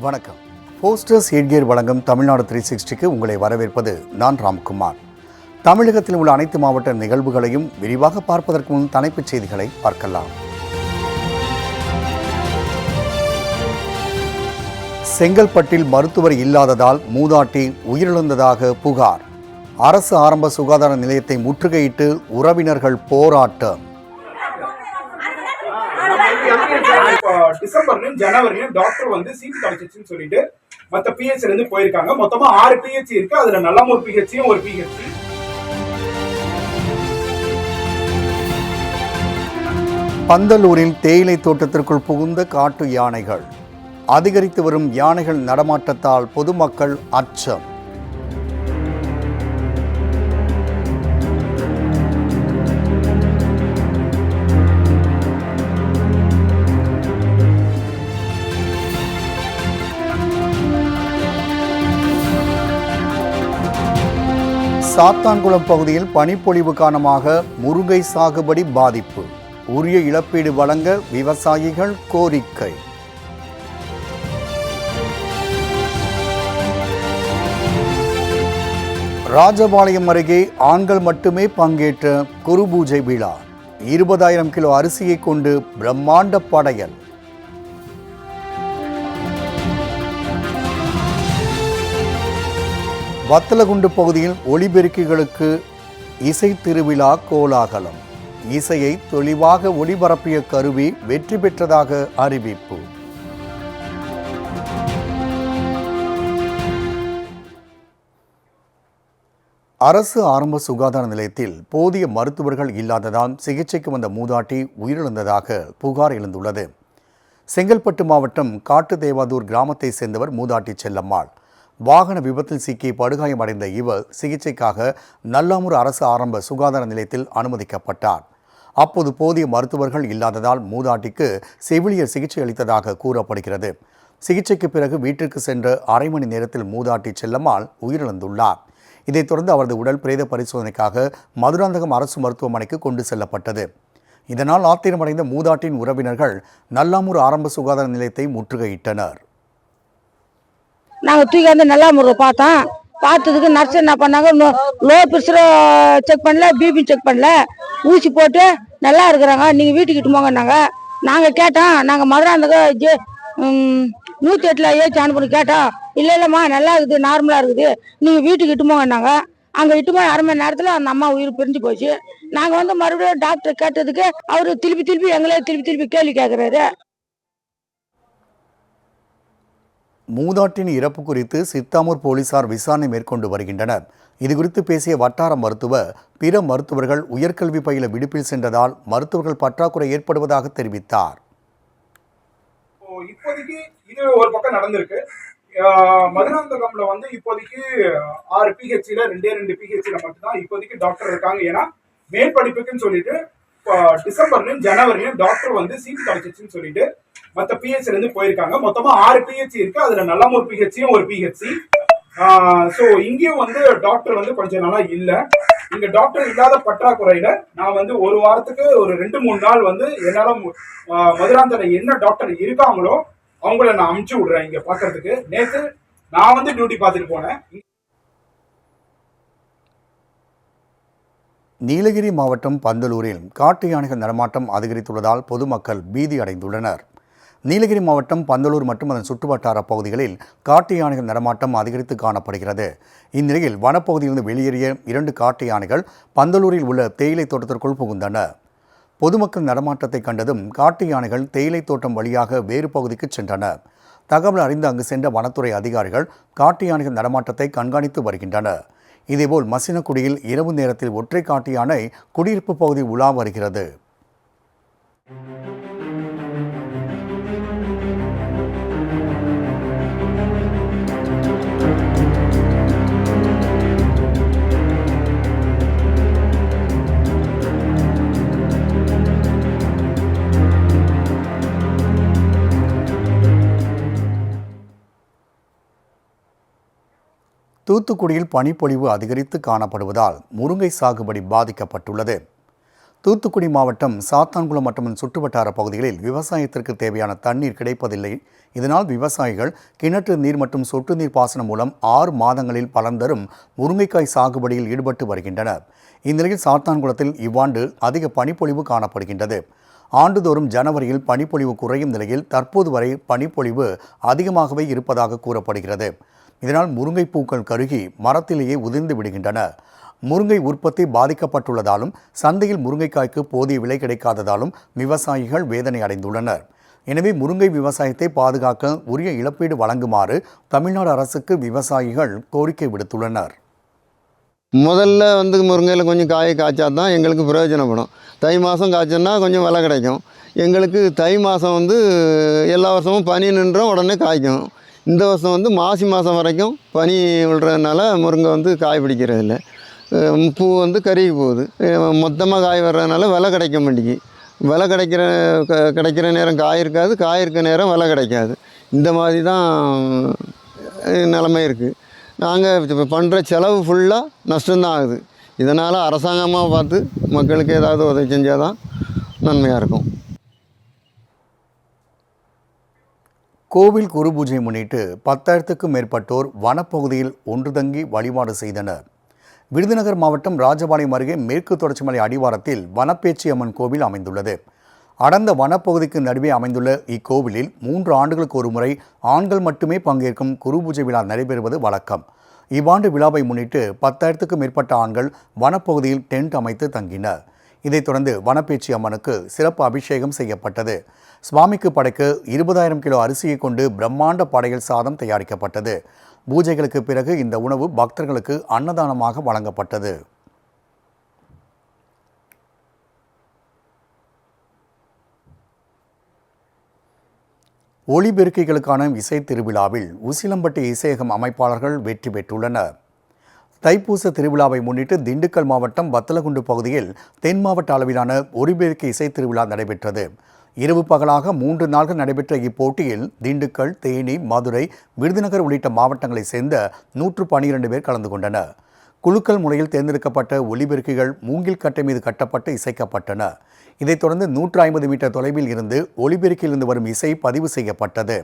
வணக்கம். போஸ்டர்ஸ் எட்கியர் வழங்கும் தமிழ்நாடு த்ரீ சிக்ஸ்டிக்கு உங்களை வரவேற்பது நான் ராம்குமார். தமிழகத்தில் உள்ள அனைத்து மாவட்ட நிகழ்வுகளையும் விரிவாக பார்ப்பதற்கு முன் தலைப்புச் செய்திகளை பார்க்கலாம். செங்கல்பட்டில் மருத்துவர் இல்லாததால் மூதாட்டி உயிரிழந்ததாக புகார். அரசு ஆரம்ப சுகாதார நிலையத்தை முற்றுகையிட்டு உறவினர்கள் போராட்டம். டிசம்பர்லயும் ஜனவரிலயும் டாக்டர் வந்து சீட் கிடைச்சிச்சுன்னு சொல்லிட்டு மத்த பிஹெச்ல இருந்து போயிருக்காங்க. மொத்தமா ஆறு பிஹெச் இருக்கு. அதுல நல்லமூர் பிஹெச்சியும் ஒரு பிஹெச் பந்தலூரில் தேயிலை தோட்டத்திற்குள் புகுந்த காட்டு யானைகள். அதிகரித்து வரும் யானைகள் நடமாட்டத்தால் பொதுமக்கள் அச்சம். சாத்தான்குளம் பகுதியில் பனிப்பொழிவு காரணமாக முருங்கை சாகுபடி பாதிப்பு. உரிய இழப்பீடு வழங்க விவசாயிகள் கோரிக்கை. ராஜபாளையம் அருகே ஆண்கள் மட்டுமே பங்கேற்ற குரு பூஜை விழா. இருபதாயிரம் கிலோ அரிசியை கொண்டு பிரம்மாண்ட படையல். வத்தலகுண்டு பகுதியில் ஒளிபெருக்கிகளுக்கு இசை திருவிழா கோலாகலம். இசையை தெளிவாக ஒளிபரப்பிய கருவி வெற்றி பெற்றதாக அறிவிப்பு. அரசு ஆரம்ப சுகாதார நிலையத்தில் போதிய மருத்துவர்கள் இல்லாததால் சிகிச்சைக்கு வந்த மூதாட்டி உயிரிழந்ததாக புகார் எழுந்துள்ளது. செங்கல்பட்டு மாவட்டம் காட்டு தேவாதூர் கிராமத்தை சேர்ந்தவர் மூதாட்டி செல்லம்மாள். வாகன விபத்தில் சிக்கி படுகாயமடைந்த இவர் சிகிச்சைக்காக நல்லாமூர் அரசு ஆரம்ப சுகாதார நிலையத்தில் அனுமதிக்கப்பட்டார். அப்போது போதிய மருத்துவர்கள் இல்லாததால் மூதாட்டிக்கு செவிலியர் சிகிச்சை அளித்ததாக கூறப்படுகிறது. சிகிச்சைக்கு பிறகு வீட்டிற்கு சென்ற அரை மணி நேரத்தில் மூதாட்டி செல்லம்மாள் உயிரிழந்துள்ளார். இதைத் தொடர்ந்து அவரது உடல் பிரேத பரிசோதனைக்காக மதுராந்தகம் அரசு மருத்துவமனைக்கு கொண்டு செல்லப்பட்டது. இதனால் ஆத்திரமடைந்த மூதாட்டின் உறவினர்கள் நல்லாமூர் ஆரம்ப சுகாதார நிலையத்தை முற்றுகையிட்டனர். நாங்கள் தூக்கி வந்து நல்லா முறை பார்த்தோம். பார்த்ததுக்கு நர்ஸ் என்ன பண்ணாங்க லோ ப்ரெஷரை செக் பண்ணல பிபி செக் பண்ணல. ஊசி போட்டு நல்லா இருக்கிறாங்க நீங்கள் வீட்டுக்கு இட்டு போங்கன்னாங்க நாங்கள் கேட்டோம் நாங்கள் மதுராந்தக ஜே நூற்றி எட்டில் ஏச்சு அனுப்பணும் கேட்டோம். இல்லை இல்லைம்மா நல்லா இருக்குது நார்மலாக இருக்குது. நீங்கள் வீட்டுக்கு இட்டு போங்கன்னாங்க அங்கே இட்டு போய் அரை மணி நேரத்தில் அந்த அம்மா உயிர் பிரிஞ்சு போச்சு. நாங்கள் வந்து மறுபடியும் டாக்டர் கேட்டதுக்கு அவர் திருப்பி திருப்பி எங்களே திருப்பி திருப்பி கேள்வி கேட்குறாரு மூதாட்டின் இறப்பு குறித்து சித்தாமூர் போலீசார் விசாரணை மேற்கொண்டு வருகின்றனர். இதுகுறித்து பேசிய வட்டார மருத்துவர் பிற மருத்துவர்கள் உயர்கல்வி பயில விடுப்பில் சென்றதால் மருத்துவர்கள் பற்றாக்குறை ஏற்படுவதாக தெரிவித்தார். இப்போதைக்கு இது ஒரு பக்கம் நடந்திருக்கு. மதுராந்தகம்ல வந்து இப்போதைக்கு ஆறு பிஹெச்ல ரெண்டே ரெண்டு பிஹெச்ல மட்டும்தான் இப்போதைக்கு டாக்டர் இருக்காங்க. ஏன்னா மேல் படிப்புக்குன்னு சொல்லிட்டு டிசம்பர்லயும் ஜனவரிலயும் டாக்டர் வந்து சீட் கிடைச்சிச்சுன்னு சொல்லிட்டு மற்ற பிஹெச்ல இருந்து போயிருக்காங்க. மொத்தமா ஆறு பிஹெச் இருக்கு. அதுல நல்லமூர் பிஹெச்சியும் ஒரு பிஹெச்சி ஸோ இங்கேயும் வந்து டாக்டர் வந்து கொஞ்சம் நல்லா இல்லை. இங்க டாக்டர் இல்லாத பற்றாக்குறையில நான் வந்து ஒரு வாரத்துக்கு ஒரு ரெண்டு மூணு நாள் வந்து என்னால மு- என்ன டாக்டர் இருக்காங்களோ அவங்கள நான் அமுச்சு விடுறேன் இங்க பாக்குறதுக்கு. நேத்து நான் வந்து டியூட்டி பார்த்துட்டு போனேன். நீலகிரி மாவட்டம் பந்தலூரில் காட்டு யானைகள் நடமாட்டம் அதிகரித்துள்ளதால் பொதுமக்கள் பீதி அடைந்துள்ளனர் நீலகிரி மாவட்டம் பந்தலூர் மற்றும் அதன் சுற்றுவட்டார பகுதிகளில் காட்டு யானைகள் நடமாட்டம் அதிகரித்து காணப்படுகிறது. இந்நிலையில் வனப்பகுதியிலிருந்து வெளியேறிய இரண்டு காட்டு யானைகள் பந்தலூரில் உள்ள தேயிலை தோட்டத்திற்குள் புகுந்தன. பொதுமக்கள் நடமாட்டத்தை கண்டதும் காட்டு யானைகள் தேயிலை தோட்டம் வழியாக வேறு பகுதிக்கு சென்றன. தகவல் அறிந்து அங்கு சென்ற வனத்துறை அதிகாரிகள் காட்டு யானைகள் நடமாட்டத்தை கண்காணித்து வருகின்றனர். இதேபோல் மசினக்குடியில் இரவு நேரத்தில் ஒற்றை காட்டு யானை குடியிருப்பு பகுதி உலா வருகிறது. தூத்துக்குடியில் பனிப்பொழிவு அதிகரித்து காணப்படுவதால் முருங்கை சாகுபடி பாதிக்கப்பட்டுள்ளது. தூத்துக்குடி மாவட்டம் சாத்தான்குளம் மற்றும் சுற்றுவட்டார பகுதிகளில் விவசாயத்திற்கு தேவையான தண்ணீர் கிடைப்பதில்லை. இதனால் விவசாயிகள் கிணற்று நீர் மற்றும் சொட்டு நீர் பாசனம் மூலம் ஆறு மாதங்களில் பலன் தரும் முருங்கைக்காய் சாகுபடியில் ஈடுபட்டு வருகின்றனர். இந்நிலையில் சாத்தான்குளத்தில் இவ்வாண்டு அதிக பனிப்பொழிவு காணப்படுகின்றது. ஆண்டுதோறும் ஜனவரியில் பனிப்பொழிவு குறையும் நிலையில் தற்போது வரை பனிப்பொழிவு அதிகமாகவே இருப்பதாக கூறப்படுகிறது. இதனால் முருங்கை பூக்கள் கருகி மரத்திலேயே உதிர்ந்து விடுகின்றன. முருங்கை உற்பத்தி பாதிக்கப்பட்டுள்ளதாலும் சந்தையில் முருங்கைக்காய்க்கு போதிய விலை கிடைக்காததாலும் விவசாயிகள் வேதனை அடைந்துள்ளனர். எனவே முருங்கை விவசாயத்தை பாதுகாக்க உரிய இழப்பீடு வழங்குமாறு தமிழ்நாடு அரசுக்கு விவசாயிகள் கோரிக்கை விடுத்துள்ளனர். முதல்ல வந்து முருங்கையில் கொஞ்சம் காய காய்ச்சா தான் எங்களுக்கு பிரயோஜனப்படும். தை மாதம் காய்ச்சோன்னா கொஞ்சம் விலை கிடைக்கும். எங்களுக்கு தை மாதம் வந்து எல்லா வருஷமும் பனி நின்றோம் உடனே காய்க்கும். இந்த வருஷம் வந்து மாசி மாதம் வரைக்கும் பனி விழுறதுனால முருங்கை வந்து காய் பிடிக்கிறது இல்லை பூ வந்து கருகி போகுது. மொத்தமாக காய் வர்றதுனால விலை கிடைக்க மாட்டேங்கி விலை கிடைக்கிற க- கிடைக்கிற நேரம் காய் இருக்காது காய் இருக்க நேரம் விலை கிடைக்காது. இந்த மாதிரி தான் நிலமை நிலைமை இருக்குது நாங்கள் இப்போ பண்ணுற செலவு ஃபுல்லாக நஷ்டம்தான் ஆகுது. இதனால் அரசாங்கமாக பார்த்து மக்களுக்கு ஏதாவது உதவி செஞ்சால் தான் நன்மையாக இருக்கும். கோவில் குரு பூஜை முன்னிட்டு பத்தாயிரத்துக்கும் மேற்பட்டோர் வனப்பகுதியில் ஒன்று தங்கி வழிபாடு செய்தனர். விருதுநகர் மாவட்டம் ராஜபாளையம் அருகே மேற்கு தொடர்ச்சி மலை அடிவாரத்தில் வனப்பேச்சி அம்மன் கோவில் அமைந்துள்ளது. அடர்ந்த வனப்பகுதிக்கு நடுவே அமைந்துள்ள இக்கோவிலில் மூன்று ஆண்டுகளுக்கு ஒரு முறை ஆண்கள் மட்டுமே பங்கேற்கும் குரு பூஜை விழா நடைபெறுவது வழக்கம். இவ்வாண்டு விழாவை முன்னிட்டு பத்தாயிரத்துக்கும் மேற்பட்ட ஆண்கள் வனப்பகுதியில் டென்ட் அமைத்து தங்கினர். இதைத் தொடர்ந்து வனப்பேச்சி அம்மனுக்கு சிறப்பு அபிஷேகம் செய்யப்பட்டது. சுவாமிக்கு படைக்க இருபதாயிரம் கிலோ அரிசியை கொண்டு பிரம்மாண்ட படையல் சாதம் தயாரிக்கப்பட்டது. பூஜைகளுக்கு பிறகு இந்த உணவு பக்தர்களுக்கு அன்னதானமாக வழங்கப்பட்டது. ஒளிபெருக்கிகளுக்கான இசை திருவிழாவில் உசிலம்பட்டி இசையகம் அமைப்பாளர்கள் வெற்றி பெற்றுள்ளனர். தைப்பூச திருவிழாவை முன்னிட்டு திண்டுக்கல் மாவட்டம் வத்தலகுண்டு பகுதியில் தென் மாவட்ட அளவிலான ஒலிபெருக்கி இசை திருவிழா நடைபெற்றது. இரவு பகலாக மூன்று நாட்கள் நடைபெற்ற இப்போட்டியில் திண்டுக்கல் தேனி மதுரை விருதுநகர் உள்ளிட்ட மாவட்டங்களைச் சேர்ந்த நூற்று பனிரெண்டு பேர் கலந்து கொண்டனர். குழுக்கள் முறையில் தேர்ந்தெடுக்கப்பட்ட ஒலிபெருக்கிகள் மூங்கில் கட்டை மீது கட்டப்பட்டு இசைக்கப்பட்டன. இதைத் தொடர்ந்து நூற்று ஐம்பது மீட்டர் தொலைவில் இருந்து ஒலிபெருக்கிலிருந்து வரும் இசை பதிவு செய்யப்பட்டது.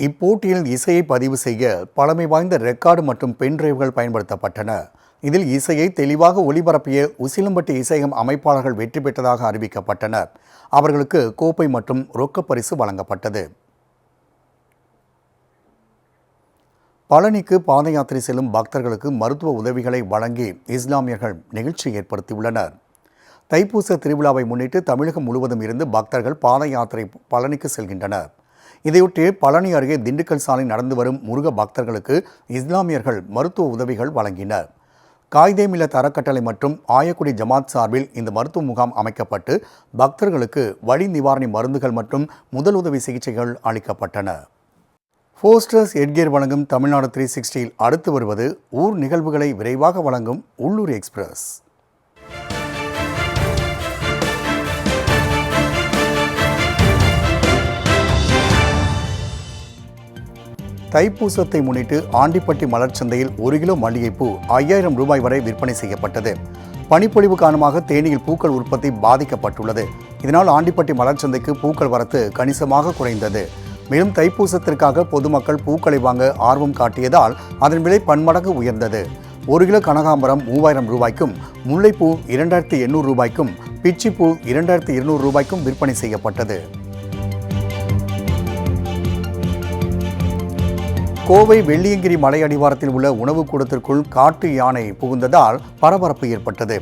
இப்போட்டியில் இசையை பதிவு செய்ய பழமை வாய்ந்த ரெக்கார்டு மற்றும் பென் டிரைவ்கள் பயன்படுத்தப்பட்டன. இதில் இசையை தெளிவாக ஒளிபரப்பிய உசிலம்பட்டி இசையம் அமைப்பாளர்கள் வெற்றி பெற்றதாக அறிவிக்கப்பட்டனர். அவர்களுக்கு கோப்பை மற்றும் ரொக்கப் பரிசு வழங்கப்பட்டது. பழனிக்கு பாத யாத்திரை செல்லும் பக்தர்களுக்கு மருத்துவ உதவிகளை வழங்கி இஸ்லாமியர்கள் நிகழ்ச்சி ஏற்படுத்தியுள்ளனர். தைப்பூச திருவிழாவை முன்னிட்டு தமிழகம் முழுவதும் இருந்து பக்தர்கள் பாத யாத்திரை பழனிக்கு செல்கின்றனர். இதையொட்டி பழனி அருகே திண்டுக்கல் சாலை நடந்து வரும் முருக பக்தர்களுக்கு இஸ்லாமியர்கள் மருத்துவ உதவிகள் வழங்கினர். காய்தே மில்லத் அறக்கட்டளை மற்றும் ஆயக்குடி ஜமாத் சார்பில் இந்த மருத்துவ முகாம் அமைக்கப்பட்டு பக்தர்களுக்கு வழி நிவாரணி மருந்துகள் மற்றும் முதலுதவி சிகிச்சைகள் அளிக்கப்பட்டன. போஸ்டர்ஸ் எட்கேர் வழங்கும் தமிழ்நாடு த்ரீ சிக்ஸ்டியில் அடுத்து வருவது ஊர் நிகழ்வுகளை விரைவாக வழங்கும் உள்ளூர் எக்ஸ்பிரஸ். தைப்பூசத்தை முன்னிட்டு ஆண்டிப்பட்டி மலர் சந்தையில் ஒரு கிலோ மல்லிகைப்பூ ஐயாயிரம் ரூபாய் வரை விற்பனை செய்யப்பட்டது. பனிப்பொழிவு காரணமாக தேனியில் பூக்கள் உற்பத்தி பாதிக்கப்பட்டுள்ளது. இதனால் ஆண்டிப்பட்டி மலர் சந்தைக்கு பூக்கள் வரத்து கணிசமாக குறைந்தது. மேலும் தைப்பூசத்திற்காக பொதுமக்கள் பூக்களை வாங்க ஆர்வம் காட்டியதால் அதன் விலை பன்மடங்கு உயர்ந்தது. ஒரு கிலோ கனகாம்பரம் மூவாயிரம் ரூபாய்க்கும் முல்லைப்பூ இரண்டாயிரத்தி எண்ணூறு ரூபாய்க்கும் பிச்சிப்பூ இரண்டாயிரத்தி இருநூறு ரூபாய்க்கும் விற்பனை செய்யப்பட்டது. கோவை வெள்ளியங்கிரி மலை அடிவாரத்தில் உள்ள உணவுக்கூடத்திற்குள் காட்டு யானை புகுந்ததால் பரபரப்பு ஏற்பட்டது.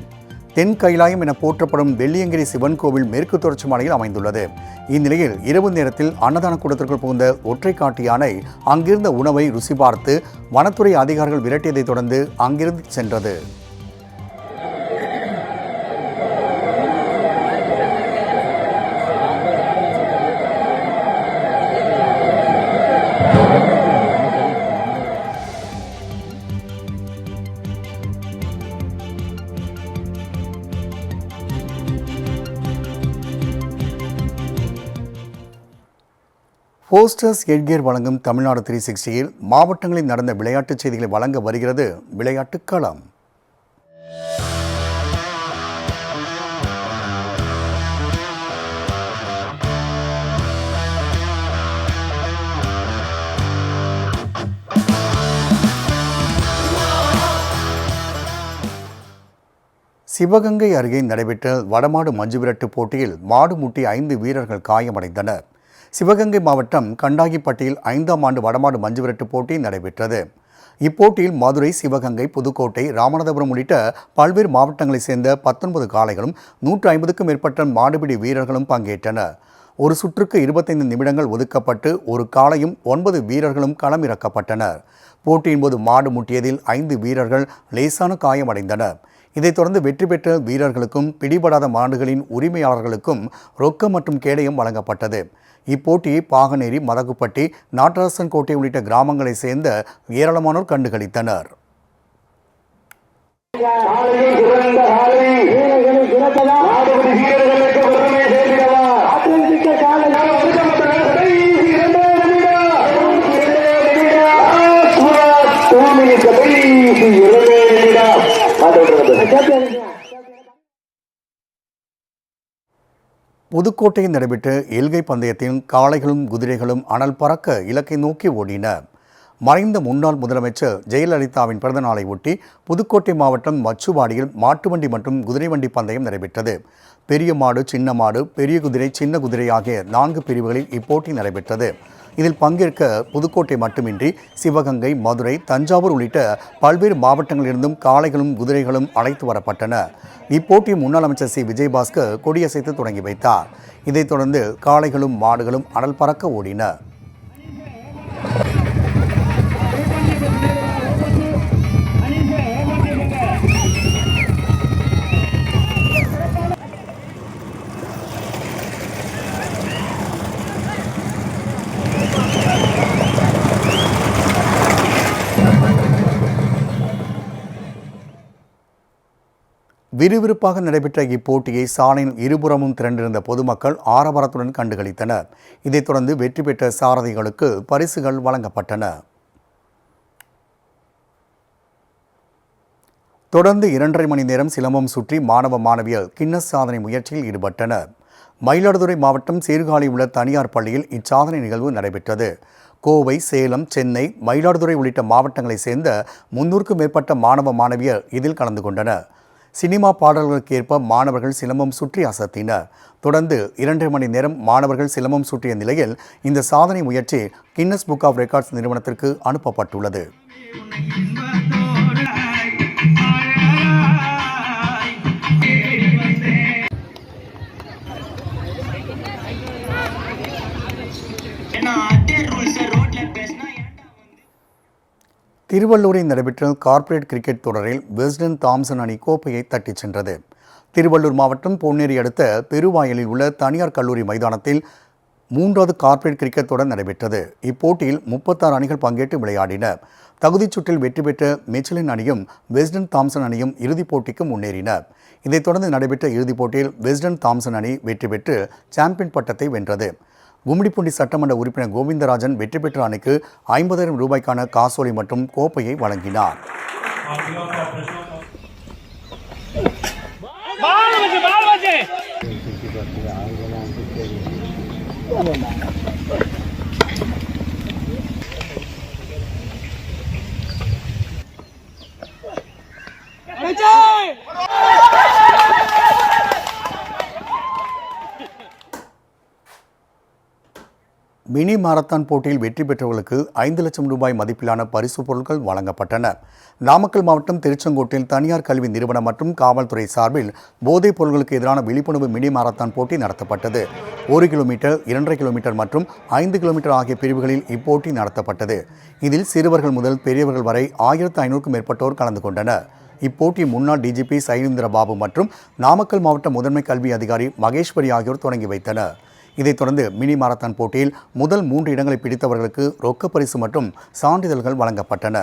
தென் கைலாயம் என போற்றப்படும் வெள்ளியங்கிரி சிவன் கோவில் மேற்கு தொடர்ச்சி மலையில் அமைந்துள்ளது. இந்நிலையில் இரவு நேரத்தில் அன்னதான கூடத்திற்குள் புகுந்த ஒற்றை காட்டு யானை அங்கிருந்த உணவை ருசி பார்த்து வனத்துறை அதிகாரிகள் விரட்டியதைத் தொடர்ந்து அங்கிருந்து சென்றது. போஸ்டர்ஸ் எட்கியர் வழங்கும் தமிழ்நாடு த்ரீ சிக்ஸ்டியில் மாவட்டங்களில் நடந்த விளையாட்டுச் செய்திகளை வழங்க வருகிறது விளையாட்டுக் களம். சிவகங்கை அருகே நடைபெற்ற வடமாடு மஞ்சு விரட்டு போட்டியில் மாடு முட்டி ஐந்து வீரர்கள் காயமடைந்தனர். சிவகங்கை மாவட்டம் கண்டாகிப்பட்டியில் ஐந்தாம் ஆண்டு வடமாடு மஞ்சுவிரட்டு போட்டி நடைபெற்றது. இப்போட்டியில் மதுரை சிவகங்கை புதுக்கோட்டை ராமநாதபுரம் உள்ளிட்ட பல்வேறு மாவட்டங்களைச் சேர்ந்த பத்தொன்பது காளைகளும் நூற்று ஐம்பதுக்கும் மேற்பட்ட மாடுபிடி வீரர்களும் பங்கேற்றனர். ஒரு சுற்றுக்கு இருபத்தைந்து நிமிடங்கள் ஒதுக்கப்பட்டு ஒரு காளையும் ஒன்பது வீரர்களும் களமிறக்கப்பட்டனர். போட்டியின் போது மாடு முட்டியதில் ஐந்து வீரர்கள் லேசான காயமடைந்தனர். இதைத் தொடர்ந்து வெற்றி பெற்ற வீரர்களுக்கும் பிடிபடாத மாடுகளின் உரிமையாளர்களுக்கும் ரொக்கம் மற்றும் கேடயம் வழங்கப்பட்டது. இப்போட்டியை பாகனேரி மதகுப்பட்டி நாட்டரசன் கோட்டை உள்ளிட்ட கிராமங்களைச் சேர்ந்த ஏராளமானோர் கண்டுகளித்தனர். காலையில் புதுக்கோட்டையில் நடைபெற்ற எல்கை பந்தயத்தின் காளைகளும் குதிரைகளும் அனல் பறக்க இலக்கை நோக்கி ஓடின. மறைந்த முன்னாள் முதலமைச்சர் ஜெயலலிதாவின் பிறந்த நாளை ஒட்டி புதுக்கோட்டை மாவட்டம் மச்சுவாடியில் மாட்டு வண்டி மற்றும் குதிரை வண்டி பந்தயம் நடைபெற்றது. பெரிய மாடு சின்ன மாடு பெரிய குதிரை சின்ன குதிரை ஆகிய நான்கு பிரிவுகளில் இப்போட்டி நடைபெற்றது. இதில் பங்கேற்க புதுக்கோட்டை மட்டுமின்றி சிவகங்கை மதுரை தஞ்சாவூர் உள்ளிட்ட பல்வேறு மாவட்டங்களிலிருந்தும் காளைகளும் குதிரைகளும் அழைத்து வரப்பட்டன. இப்போட்டி முன்னாள் அமைச்சர் சி. விஜயபாஸ்கர் கொடியசைத்து தொடங்கி வைத்தார். இதைத் தொடர்ந்து காளைகளும் மாடுகளும் அனல் பறக்க ஓடின. விறுவிறுப்பாக நடைபெற்ற இப்போட்டியை சாலையின் இருபுறமும் திரண்டிருந்த பொதுமக்கள் ஆரவாரத்துடன் கண்டுகளித்தனர். இதைத் தொடர்ந்து வெற்றி பெற்ற சாரதிகளுக்கு பரிசுகள் வழங்கப்பட்டன. தொடர்ந்து இரண்டரை மணி நேரம் சிலம்பம் சுற்றி மாணவ மாணவியர் கின்னஸ் சாதனை முயற்சியில் ஈடுபட்டனர். மயிலாடுதுறை மாவட்டம் சீர்காழி உள்ள தனியார் பள்ளியில் இச்சாதனை நிகழ்வு நடைபெற்றது. கோவை சேலம் சென்னை மயிலாடுதுறை உள்ளிட்ட மாவட்டங்களைச் சேர்ந்த முன்னூறுக்கும் மேற்பட்ட மாணவ மாணவியர் இதில் கலந்து கொண்டனர். சினிமா பாடல்களுக்கு ஏற்ப மாணவர்கள் சிலம்பம் சுற்றி அசத்தினர். தொடர்ந்து இரண்டரை மணி நேரம் மாணவர்கள் சிலம்பம் சுற்றிய நிலையில் இந்த சாதனை முயற்சி கின்னஸ் புக் ஆஃப் ரெக்கார்ட்ஸ் நிறுவனத்திற்கு அனுப்பப்பட்டுள்ளது. திருவள்ளூரில் நடைபெற்ற கார்ப்பரேட் கிரிக்கெட் தொடரில் வெஸ்டன் தாம்சன் அணி கோப்பையை தட்டிச் சென்றது. திருவள்ளூர் மாவட்டம் பொன்னேரி அடுத்த பெருவாயலில் உள்ள தனியார் கல்லூரி மைதானத்தில் மூன்றாவது கார்ப்பரேட் கிரிக்கெட் தொடர் நடைபெற்றது. இப்போட்டியில் முப்பத்தாறு அணிகள் பங்கேற்று விளையாடின. தகுதிச் சுற்றில் வெற்றி பெற்ற மிச்சலின் அணியும் வெஸ்டன் தாம்சன் அணியும் இறுதிப் போட்டிக்கு முன்னேறின. இதைத் தொடர்ந்து நடைபெற்ற இறுதிப் போட்டியில் வெஸ்டன் தாம்சன் அணி வெற்றி பெற்று சாம்பியன் பட்டத்தை வென்றது. கும்மிடிப்பூண்டி சட்டமன்ற உறுப்பினர் கோவிந்தராஜன் வெற்றி பெற்ற அணிக்கு ஐம்பதாயிரம் ரூபாய்க்கான காசோலை மற்றும் கோப்பையை வழங்கினார். மினி மாரத்தான் போட்டியில் வெற்றி பெற்றவர்களுக்கு ஐந்து லட்சம் ரூபாய் மதிப்பிலான பரிசுப் பொருட்கள் வழங்கப்பட்டன. நாமக்கல் மாவட்டம் திருச்செங்கோட்டில் தனியார் கல்வி நிறுவனம் மற்றும் காவல்துறை சார்பில் போதைப் பொருட்களுக்கு எதிரான விழிப்புணர்வு மினி மாரத்தான் போட்டி நடத்தப்பட்டது. ஒரு கிலோமீட்டர் இரண்டரை கிலோமீட்டர் மற்றும் ஐந்து கிலோமீட்டர் ஆகிய பிரிவுகளில் இப்போட்டி நடத்தப்பட்டது. இதில் சிறுவர்கள் முதல் பெரியவர்கள் வரை ஆயிரத்து ஐநூறுக்கும் மேற்பட்டோர் கலந்து கொண்டனர். இப்போட்டி முன்னாள் டிஜிபி சைலேந்திர பாபு மற்றும் நாமக்கல் மாவட்ட முதன்மை கல்வி அதிகாரி மகேஸ்வரி ஆகியோர் தொடங்கி வைத்தனர். இதைத் தொடர்ந்து மினி மாரத்தான் போட்டியில் முதல் மூன்று இடங்களை பிடித்தவர்களுக்கு ரொக்க பரிசு மற்றும் சான்றிதழ்கள் வழங்கப்பட்டன.